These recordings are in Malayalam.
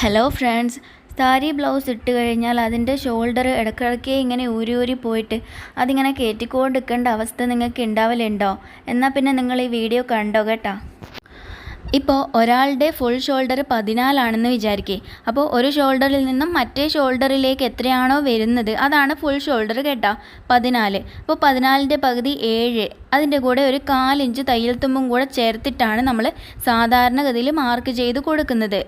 ഹലോ ഫ്രണ്ട്സ് സാരി ബ്ലൗസ് ഇട്ട് കഴിഞ്ഞാൽ അതിന്റെ ഷോൾഡർ ഇടയ്ക്കിടയ്ക്ക് ഇങ്ങനെ ഊരി ഊരി പോയിട്ട് അതിങ്ങനെ കയറ്റിക്കൊണ്ട് നിൽക്കേണ്ട അവസ്ഥ നിങ്ങൾക്ക് ഉണ്ടാവലുണ്ടോ? എന്നാൽ പിന്നെ നിങ്ങൾ ഈ വീഡിയോ കണ്ടോ കേട്ടോ. ഇപ്പോൾ ഒരാളുടെ ഫുൾ ഷോൾഡർ പതിനാലാണെന്ന് വിചാരിക്കേ. അപ്പോൾ ഒരു ഷോൾഡറിൽ നിന്നും മറ്റേ ഷോൾഡറിലേക്ക് എത്രയാണോ വരുന്നത്? അതാണ് ഫുൾ ഷോൾഡർ കേട്ടോ പതിനാല്. അപ്പോൾ പതിനാലിന്റെ പകുതി ഏഴ്. അതിന്റെ കൂടെ ഒരു കാലിഞ്ച് തയ്യൽ തുമ്പും കൂടെ ചേർത്തിട്ടാണ് നമ്മൾ സാധാരണഗതിയിൽ മാർക്ക് ചെയ്ത് കൊടുക്കുന്നത്.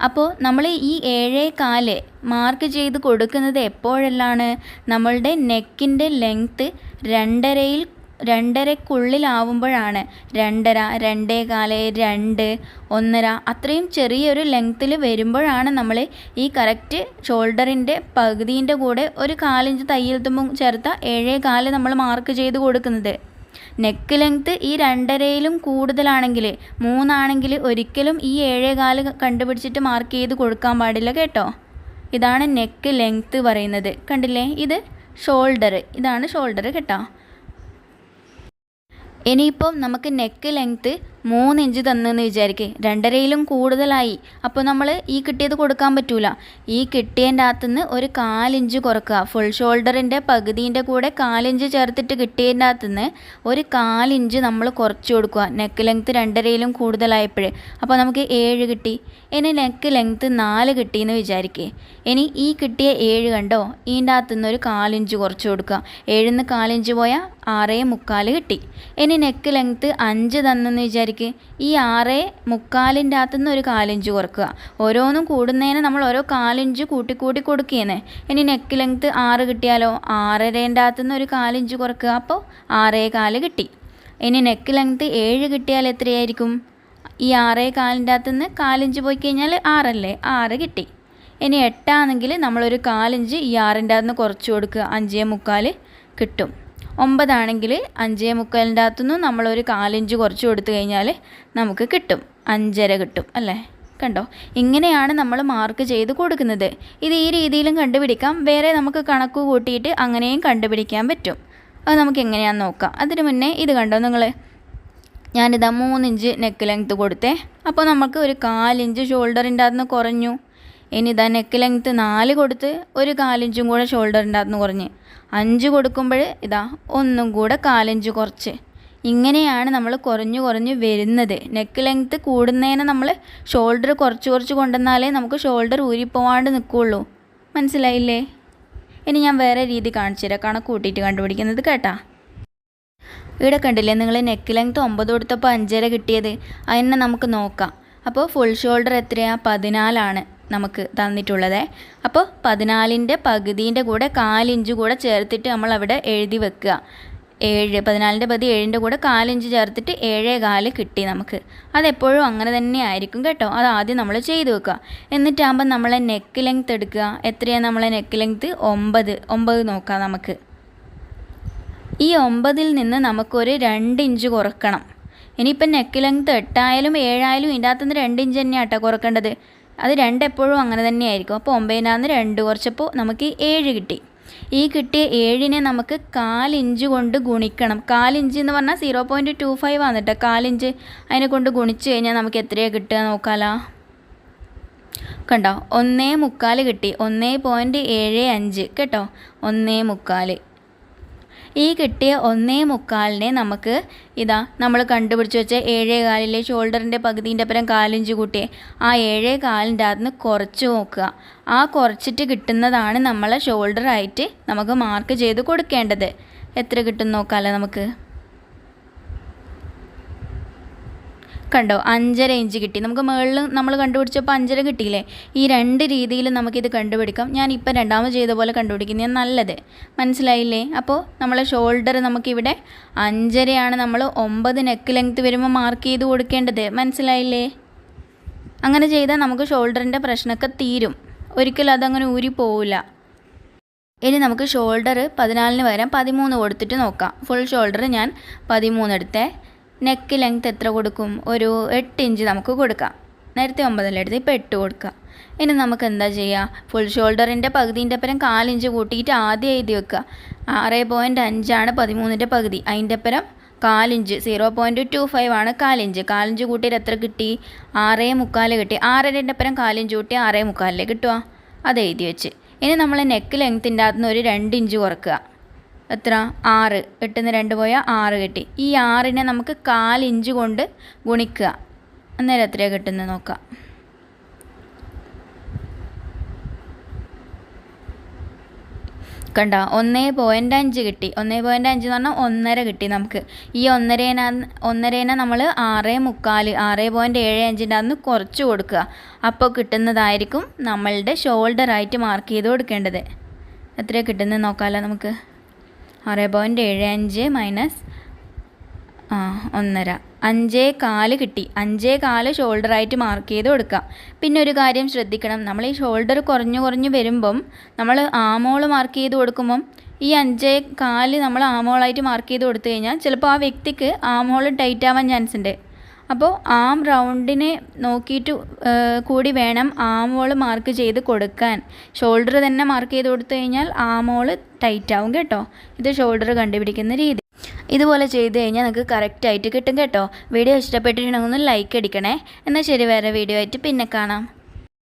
അപ്പോൾ നമ്മൾ ഈ ഏഴേ കാൽ മാർക്ക് ചെയ്ത് കൊടുക്കുന്നത് എപ്പോഴെല്ലാണ്? നമ്മളുടെ നെക്കിന്റെ ലെങ്ത്ത് രണ്ടരയിൽ രണ്ടരക്കുള്ളിലാവുമ്പോഴാണ് രണ്ടര രണ്ടേ കാൽ രണ്ട് ഒന്നര അത്രയും ചെറിയൊരു ലെങ്ത്തിൽ വരുമ്പോഴാണ് നമ്മൾ ഈ കറക്റ്റ് ഷോൾഡറിന്റെ പകുതിന്റെ കൂടെ ഒരു കാലിഞ്ച് തയ്യൽ തുമ്പും ചേർത്ത ഏഴേ കാൽ നമ്മൾ മാർക്ക് ചെയ്ത് കൊടുക്കുന്നത്. നെക്ക് ലെങ്ത്ത് ഈ രണ്ടരയിലും കൂടുതലാണെങ്കിൽ മൂന്നാണെങ്കിൽ ഒരിക്കലും ഈ ഏഴേ കാൽ കണ്ടുപിടിച്ചിട്ട് മാർക്ക് ചെയ്ത് കൊടുക്കാൻ പാടില്ല കേട്ടോ. ഇതാണ് നെക്ക് ലെങ്ത്ത് പറയുന്നത്. കണ്ടില്ലേ? ഇത് ഷോൾഡർ ഇതാണ് ഷോൾഡർ കേട്ടോ. ഇനിയിപ്പം നമുക്ക് നെക്ക് ലെങ്ത്ത് മൂന്ന് ഇഞ്ച് തന്നെന്ന് വിചാരിക്കേ. രണ്ടരയിലും കൂടുതലായി. അപ്പോൾ നമ്മൾ ഈ കിട്ടിയത് കൊടുക്കാൻ പറ്റൂല. ഈ കിട്ടിയതിന്റെ അകത്തുനിന്ന് ഒരു കാലിഞ്ച് കുറക്കുക. ഫുൾ ഷോൾഡറിന്റെ പകുതിന്റെ കൂടെ കാലിഞ്ച് ചേർത്തിട്ട് കിട്ടിയതിന്റെ അകത്തുനിന്ന് ഒരു കാലിഞ്ച് നമ്മൾ കുറച്ച് കൊടുക്കുക. നെക്ക് ലെങ്ത്ത് രണ്ടരയിലും കൂടുതലായപ്പോഴേ. അപ്പോൾ നമുക്ക് ഏഴ് കിട്ടി. ഇനി നെക്ക് ലെങ്ത്ത് നാല് കിട്ടിയെന്ന് വിചാരിക്കേ. ഇനി ഈ കിട്ടിയ ഏഴ് കണ്ടോ? ഇതിന്റെ അകത്തുനിന്ന് ഒരു കാലിഞ്ച് കുറച്ച് കൊടുക്കുക. ഏഴിന്ന് കാലിഞ്ച് പോയാൽ ആറേ മുക്കാൽ കിട്ടി. ഇനി നെക്ക് ലെങ്ത്ത് അഞ്ച് തന്നെന്ന് വിചാരിക്കുക ഈ ആറ് മുക്കാലിന്റെ അകത്തുനിന്ന് ഒരു കാലിഞ്ച് കുറക്കുക. ഓരോന്നും കൂടുന്നതിന് നമ്മൾ ഓരോ കാലിഞ്ച് കൂട്ടി കൂട്ടി കൊടുക്കുകയെന്നേ ഇനി നെക്ക് ലെങ്ത്ത് ആറ് കിട്ടിയാലോ? ആറരേന്റെ അകത്തുനിന്ന് ഒരു കാലിഞ്ച് കുറക്കുക. അപ്പോൾ ആറേ കാൽ കിട്ടി. ഇനി നെക്ക് ലെങ്ത്ത് ഏഴ് കിട്ടിയാൽ എത്രയായിരിക്കും? ഈ ആറേ കാലിന്റെ അകത്തുനിന്ന് കാലിഞ്ച് പോയി കഴിഞ്ഞാൽ ആറല്ലേ? ആറ് കിട്ടി. ഇനി എട്ടാണെങ്കിൽ നമ്മളൊരു കാലിഞ്ച് ഈ ആറിന്റെ അകത്തുനിന്ന് കുറച്ച് കൊടുക്കുക. അഞ്ചേ മുക്കാൽ കിട്ടും. ഒമ്പതാണെങ്കിൽ അഞ്ചേ മുക്കാലിന്റെ അകത്തുനിന്ന് നമ്മളൊരു കാലിഞ്ച് കുറച്ച് കൊടുത്തു കഴിഞ്ഞാൽ നമുക്ക് കിട്ടും. അഞ്ചര കിട്ടും അല്ലേ? കണ്ടോ? ഇങ്ങനെയാണ് നമ്മൾ മാർക്ക് ചെയ്ത് കൊടുക്കുന്നത്. ഇത് ഈ രീതിയിലും കണ്ടുപിടിക്കാം. വേറെ നമുക്ക് കണക്ക് കൂട്ടിയിട്ട് അങ്ങനെയും കണ്ടുപിടിക്കാൻ പറ്റും. അത് നമുക്ക് എങ്ങനെയാണെന്ന് നോക്കാം. അതിന് മുന്നേ ഇത് കണ്ടോ നിങ്ങൾ ഞാനിതാ മൂന്നിഞ്ച് നെക്ക് ലെങ്ത്ത് കൊടുത്തേ. അപ്പോൾ നമുക്ക് ഒരു കാലിഞ്ച് ഷോൾഡറിന്റെ അകത്തുനിന്ന് കുറഞ്ഞു. ഇനി ഇതാ നെക്ക് ലെങ്ത്ത് നാല് കൊടുത്ത് ഒരു കാലിഞ്ചും കൂടെ ഷോൾഡറിന്റെ അകത്തുനിന്ന് കുറഞ്ഞ് അഞ്ച് കൊടുക്കുമ്പോൾ ഇതാ ഒന്നും കൂടെ കാലിഞ്ച് കുറച്ച്. ഇങ്ങനെയാണ് നമ്മൾ കുറഞ്ഞു കുറഞ്ഞ് വരുന്നത്. നെക്ക് ലെങ്ത്ത് കൂടുന്നതിന് നമ്മൾ ഷോൾഡർ കുറച്ച് കുറച്ച് കൊണ്ടുവന്നാലേ നമുക്ക് ഷോൾഡർ ഊരിപ്പോവാണ്ട് നിൽക്കുകയുള്ളൂ മനസ്സിലായില്ലേ? ഇനി ഞാൻ വേറെ രീതി കാണിച്ചു തരാം. കണക്ക് കൂട്ടിയിട്ട് കണ്ടുപിടിക്കുന്നത് കേട്ടാ. ഇവിടെ കണ്ടില്ലേ നിങ്ങൾ നെക്ക് ലെങ്ത്ത് ഒമ്പത് കൊടുത്തപ്പോൾ അഞ്ചര കിട്ടിയത്. അതിനെ നമുക്ക് നോക്കാം. അപ്പോൾ ഫുൾ ഷോൾഡർ എത്രയാണ് പതിനാലാണ്. നമുക്ക് തന്നിട്ടുള്ളത്. അപ്പോൾ പതിനാലിന്റെ പകുതീന്റെ കൂടെ കാലിഞ്ച് കൂടെ ചേർത്തിട്ട് നമ്മൾ അവിടെ എഴുതി വെക്കുക. ഏഴ് പതിനാലിന്റെ പതി ഏഴിന്റെ കൂടെ കാലിഞ്ച് ചേർത്തിട്ട് ഏഴേ കാൽ കിട്ടി നമുക്ക്. അതെപ്പോഴും അങ്ങനെ തന്നെ ആയിരിക്കും കേട്ടോ. അത് ആദ്യം നമ്മൾ ചെയ്തു വെക്കുക. എന്നിട്ടാകുമ്പോൾ നമ്മളെ നെക്ക് ലെങ്ത്ത് എടുക്കുക. എത്രയാണ് നമ്മളെ നെക്ക് ലെങ്ത്ത് ഒമ്പത്. ഒമ്പത് നോക്കാം നമുക്ക്. ഈ ഒമ്പതിൽ നിന്ന് നമുക്കൊരു രണ്ട് ഇഞ്ച് കുറക്കണം. ഇനിയിപ്പം നെക്ക് ലെങ്ത്ത് എട്ടായാലും ഏഴായാലും ഇതിന്റെ അകത്തുനിന്ന് രണ്ട് ഇഞ്ച് തന്നെയാണ് കേട്ടോ കുറക്കേണ്ടത്. അത് രണ്ട് എപ്പോഴും അങ്ങനെ തന്നെയായിരിക്കും. അപ്പോൾ ഒമ്പതിനാന്ന് രണ്ട് കുറച്ചപ്പോൾ നമുക്ക് ഏഴ് കിട്ടി. ഈ കിട്ടിയ ഏഴിനെ നമുക്ക് കാലിഞ്ച് കൊണ്ട് ഗുണിക്കണം. കാലിഞ്ച് എന്ന് പറഞ്ഞാൽ സീറോ പോയിന്റ് ടു ഫൈവ് ആണ് കേട്ടോ കാലിഞ്ച് അതിനെ കൊണ്ട് ഗുണിച്ച് കഴിഞ്ഞാൽ നമുക്ക് എത്രയാണ് കിട്ടുക നോക്കാലോ. കണ്ടോ? ഒന്നേ മുക്കാൽ കിട്ടി. ഒന്നേ പോയിന്റ് ഏഴ് അഞ്ച്. കേട്ടോ? ഒന്നേ മുക്കാൽ ഈ കിട്ടിയ ഒന്നേ മുക്കാലിനെ നമുക്ക് ഇതാ നമ്മൾ കണ്ടുപിടിച്ച് വെച്ച ഏഴേ കാലിലെ ഷോൾഡറിന്റെ പകുതിന്റെ അപ്പുറം കാലിഞ്ച് കൂട്ടിയെ. ആ ഏഴേ കാലിന്റെ അകത്ത് നിന്ന് കുറച്ച് നോക്കുക. ആ കുറച്ചിട്ട് കിട്ടുന്നതാണ് നമ്മളെ ഷോൾഡറായിട്ട് നമുക്ക് മാർക്ക് ചെയ്ത് കൊടുക്കേണ്ടത്. എത്ര കിട്ടും നോക്കാമല്ലോ നമുക്ക്. കണ്ടോ? അഞ്ചര ഇഞ്ച് കിട്ടി. നമുക്ക് മുകളിൽ നമ്മൾ കണ്ടുപിടിച്ചപ്പോൾ അഞ്ചര കിട്ടിയില്ലേ? ഈ രണ്ട് രീതിയിൽ നമുക്കിത് കണ്ടുപിടിക്കാം. ഞാൻ ഇപ്പം രണ്ടാമത് ചെയ്ത പോലെ കണ്ടുപിടിക്കുന്നത് നല്ലത്. മനസ്സിലായില്ലേ? അപ്പോൾ നമ്മളെ ഷോൾഡർ നമുക്കിവിടെ അഞ്ചരയാണ് നമ്മൾ ഒമ്പത് നെക്ക് ലെങ്ത്ത് വരുമ്പോൾ മാർക്ക് ചെയ്ത് കൊടുക്കേണ്ടത്. മനസ്സിലായില്ലേ? അങ്ങനെ ചെയ്താൽ നമുക്ക് ഷോൾഡറിന്റെ പ്രശ്നമൊക്കെ തീരും. ഒരിക്കലും അതങ്ങനെ ഊരി പോവില്ല. ഇനി നമുക്ക് ഷോൾഡർ പതിനാലിന് പകരം പതിമൂന്ന് കൊടുത്തിട്ട് നോക്കാം. ഫുൾ ഷോൾഡർ ഞാൻ പതിമൂന്ന് എടുത്തേ. നെക്ക് ലെങ്ത് എത്ര കൊടുക്കും? ഒരു എട്ട് ഇഞ്ച് നമുക്ക് കൊടുക്കാം. നേരത്തെ ഒമ്പതല്ല എടുത്ത് ഇപ്പോൾ എട്ട് കൊടുക്കാം. ഇനി നമുക്ക് എന്താ ചെയ്യുക ഫുൾ ഷോൾഡറിന്റെ പകുതിന്റെ അപ്പുറം കാലിഞ്ച് കൂട്ടിയിട്ട് ആദ്യം എഴുതി വെക്കുക. ആറ് പോയിന്റ് അഞ്ചാണ് പതിമൂന്നിന്റെ പകുതി. അതിന്റെ അപ്പുറം കാലിഞ്ച് സീറോ പോയിന്റ് ടു ഫൈവ് ആണ് കാലിഞ്ച് കാലിഞ്ച് കൂട്ടിയിട്ട് എത്ര കിട്ടി? ആറേ മുക്കാൽ കിട്ടി. ആറരന്റെ അപ്പുറം കാലിഞ്ച് കൂട്ടി ആറേ മുക്കാലിലേ കിട്ടുക. അത് എഴുതി വെച്ച്. ഇനി നമ്മൾ നെക്ക് ലെങ്ത്തിന്റെ അകത്തുനിന്ന് ഒരു രണ്ട് ഇഞ്ച് കുറക്കുക. എത്ര? ആറ്. എട്ടുന്ന് രണ്ട് പോയാൽ ആറ് കിട്ടി. ഈ ആറിനെ നമുക്ക് കാലിഞ്ച് കൊണ്ട് ഗുണിക്കുക. അന്നേരം എത്രയാണ് കിട്ടുന്നത് നോക്കാം. കണ്ട? ഒന്നേ പോയിന്റ് അഞ്ച് കിട്ടി. ഒന്നേ പോയിന്റ് അഞ്ച് എന്ന് പറഞ്ഞാൽ ഒന്നര കിട്ടി നമുക്ക്. ഈ ഒന്നരേന ഒന്നരേന നമ്മൾ ആറ് മുക്കാൽ ആറ് പോയിന്റ് ഏഴ് അഞ്ചിന്റെ അന്ന് കുറച്ച് കൊടുക്കുക. അപ്പോൾ കിട്ടുന്നതായിരിക്കും നമ്മളുടെ ഷോൾഡർ ആയിട്ട് മാർക്ക് ചെയ്ത് കൊടുക്കേണ്ടത്. എത്രയാണ് കിട്ടുന്നത് നോക്കാമല്ലോ നമുക്ക്. ആറ് പോയിന്റ് ഏഴ് അഞ്ച് മൈനസ് ആ ഒന്നര. അഞ്ചേ കാൽ കിട്ടി. അഞ്ചേ കാൽ ഷോൾഡറായിട്ട് മാർക്ക് ചെയ്ത് കൊടുക്കാം. പിന്നെ ഒരു കാര്യം ശ്രദ്ധിക്കണം. നമ്മൾ ഈ ഷോൾഡർ കുറഞ്ഞു കുറഞ്ഞു വരുമ്പം നമ്മൾ ആമോൾ മാർക്ക് ചെയ്ത് കൊടുക്കുമ്പം ഈ അഞ്ചേ കാൽ നമ്മൾ ആമോളായിട്ട് മാർക്ക് ചെയ്ത് കൊടുത്തു കഴിഞ്ഞാൽ ചിലപ്പോൾ ആ വ്യക്തിക്ക് ആമോൾ ടൈറ്റ് ആവാൻ ചാൻസ് ഉണ്ട്. അപ്പോൾ ആം റൗണ്ടിനെ നോക്കിയിട്ട് കൂടി വേണം ആം ഹോൾ മാർക്ക് ചെയ്ത് കൊടുക്കാൻ. ഷോൾഡർ തന്നെ മാർക്ക് ചെയ്ത് കൊടുത്തു കഴിഞ്ഞാൽ ആമോൾ ടൈറ്റ് ആവും കേട്ടോ. ഇത് ഷോൾഡർ കണ്ടുപിടിക്കുന്ന രീതി. ഇതുപോലെ ചെയ്ത് കഴിഞ്ഞാൽ നിങ്ങൾക്ക് കറക്റ്റായിട്ട് കിട്ടും കേട്ടോ. വീഡിയോ ഇഷ്ടപ്പെട്ടിട്ടുണ്ടെങ്കിൽ ഒന്ന് ലൈക്ക് അടിക്കണേ. എന്നാൽ ശരി വേറെ വീഡിയോ ആയിട്ട് പിന്നെ കാണാം.